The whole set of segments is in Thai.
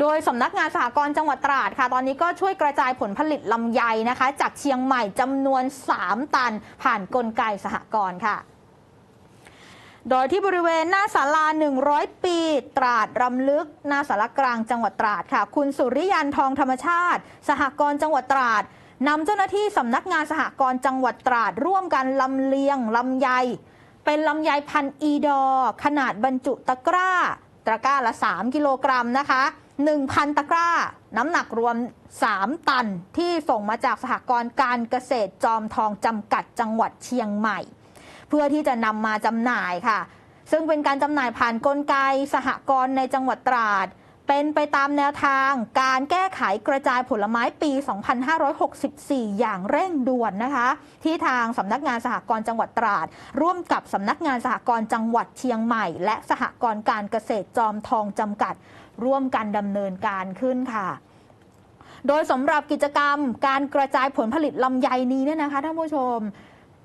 โดยสำนักงานสหกรณ์จังหวัดตราดค่ะ ตอนนี้ก็ช่วยกระจายผลผลิตลำไยนะคะ จากเชียงใหม่จำนวน 3 ตัน ผ่านกลไกสหกรณ์ค่ะโดยที่บริเวณหน้าศาลา 100 ปี ตราดรำลึก หน้าสารกลางจังหวัดตราดค่ะ คุณสุริยันทองธรรมชาติ สหกรณ์จังหวัดตราดนำเจ้าหน้าที่สำนักงานสหกรณ์จังหวัดตราดร่วมกันลำเลียงลำไย เป็นลำไยพันอีดอ ขนาดบรรจุตะกร้า ตะกร้าละ 3 กิโลกรัมนะคะ 1,000 ตะกร้า น้ำหนักรวม 3 ตันที่ส่งมาจากสหกรณ์การเกษตรจอมทองจำกัดจังหวัดเชียงใหม่ เพื่อที่จะนำมาจำหน่ายค่ะ ซึ่งเป็นการจำหน่ายผ่านกลไกสหกรณ์ในจังหวัดตราด เป็นไปตามแนวทางการแก้ไขกระจายผลไม้ปี 2564 อย่างเร่งด่วนนะคะ ที่ทางสำนักงานสหกรณ์จังหวัดตราด ร่วมกับสำนักงานสหกรณ์จังหวัดเชียงใหม่ และสหกรณ์การเกษตรจอมทองจำกัด ร่วมกันดำเนินการขึ้นค่ะโดยสำหรับกิจกรรมการกระจายผลผลิตลำไยนี้เนี่ยนะคะท่านผู้ชม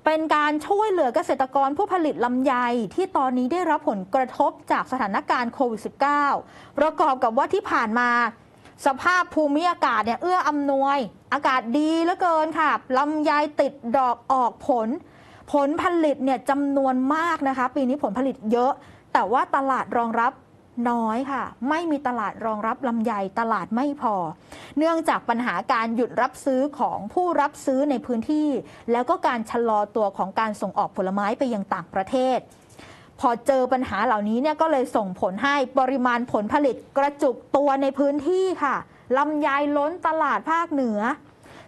เป็นการช่วยเหลือเกษตรกรผู้ผลิตลำไยที่ตอนนี้ได้รับผลกระทบจากสถานการณ์โควิด -19 ประกอบกับว่าที่ผ่านมา สภาพภูมิอากาศเนี่ยเอื้ออำนวย อากาศดีเหลือเกินค่ะลำไยติดดอกออกผล ผลผลิตเนี่ยจำนวนมากนะคะ ปีนี้ผลผลิตเยอะ แต่ว่าตลาดรองรับ น้อยค่ะ ไม่มีตลาดรองรับลำไยตลาดไม่พอ เนื่องจากปัญหาการหยุดรับซื้อของผู้รับซื้อในพื้นที่ แล้วก็การชะลอตัวของการส่งออกผลไม้ไปยังต่างประเทศ พอเจอปัญหาเหล่านี้เนี่ยก็เลยส่งผลให้ปริมาณผลผลิตกระจุกตัวในพื้นที่ค่ะลำไยล้นตลาดภาคเหนือ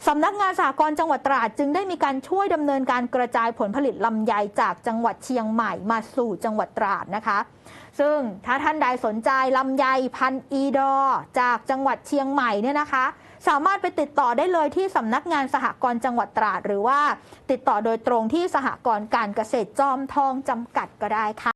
สำนักงานสากลจังหวัดตราดจึงได้มีการช่วยดำเนินการกระจายผลผลิตลำไยจากจังหวัดเชียงใหม่มาสู่จังหวัดตราดนะคะ ซึ่งถ้าท่านใดสนใจลำไยพันอีดอ จากจังหวัดเชียงใหม่เนี่ยนะคะ สามารถไปติดต่อได้เลยที่สำนักงานสหกรณ์จังหวัดตราด หรือว่าติดต่อโดยตรงที่สหกรณ์การเกษตรจอมทองจำกัดก็ได้ค่ะ